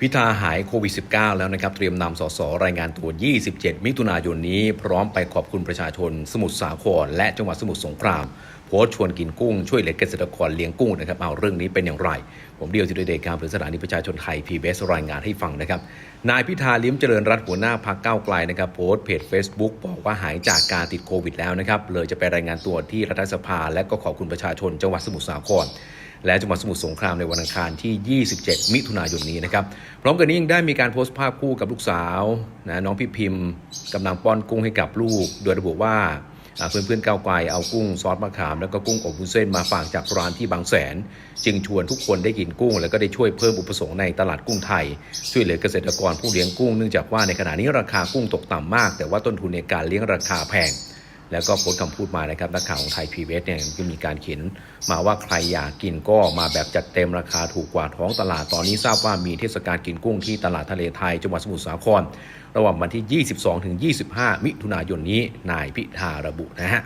พิธาหายโควิด -19 แล้วนะครับ เตรียมนำสสรายงานตัว 27 มิถุนายนนี้ พร้อมไปขอบคุณประชาชน สมุทรสาคร และจังหวัดสมุทรสงคราม โพสต์ชวนกินกุ้ง ช่วยเหลือเกษตรกรเลี้ยงกุ้งนะครับ เอาเรื่องนี้เป็นอย่างไร ผมเดียวจิตเดชการหรือสถานีประชาชนไทย PBS รายงานให้ฟังนะครับ นายพิธาลิ้มเจริญรัตน์หัวหน้าพักเก้าวไกลนะครับ โพสต์เพจ Facebook บอกว่าหายจากการติดโควิด แล้วนะครับ เลยจะไปรายงานตัวที่รัฐสภา และก็ขอบคุณประชาชนจังหวัดสมุทรสาคร และจังหวัดสมุทรสงครามในวันอังคารที่ 27 มิถุนายนนี้นะครับ พร้อมกันนี้ยังได้มีการโพสต์ภาพคู่กับลูกสาวนะน้องพี่พิมพ์กำลังป้อนกุ้งให้กับลูก โดยระบุว่าอ่าเพื่อนๆก้าวไกลเอากุ้งซอสมะขาม แล้วก็กุ้งอบวุ้นเส้นมาฝากจากร้านที่บางแสน จึงชวนทุกคนได้กินกุ้ง แล้วก็ได้ช่วยเพิ่มอุปสงค์ในตลาดกุ้งไทย ช่วยเหลือเกษตรกรผู้เลี้ยงกุ้งเนื่องจากว่าในขณะนี้ราคากุ้งตกต่ำมาก แต่ว่าต้นทุนในการเลี้ยงราคาแพง แล้วก็โพสต์คำพูดมานะครับนักข่าวของไทยพีวีเนี่ยก็มีการเขียนมาว่าใครอยากกินก็มาแบบจัดเต็มราคาถูกกว่าท้องตลาดตอนนี้ทราบว่ามีเทศกาลกินกุ้งที่ตลาดทะเลไทยจังหวัดสมุทรสาคร ระหว่างวันที่ 22ถึง25 มิถุนายนนี้นายพิธาระบุนะฮะ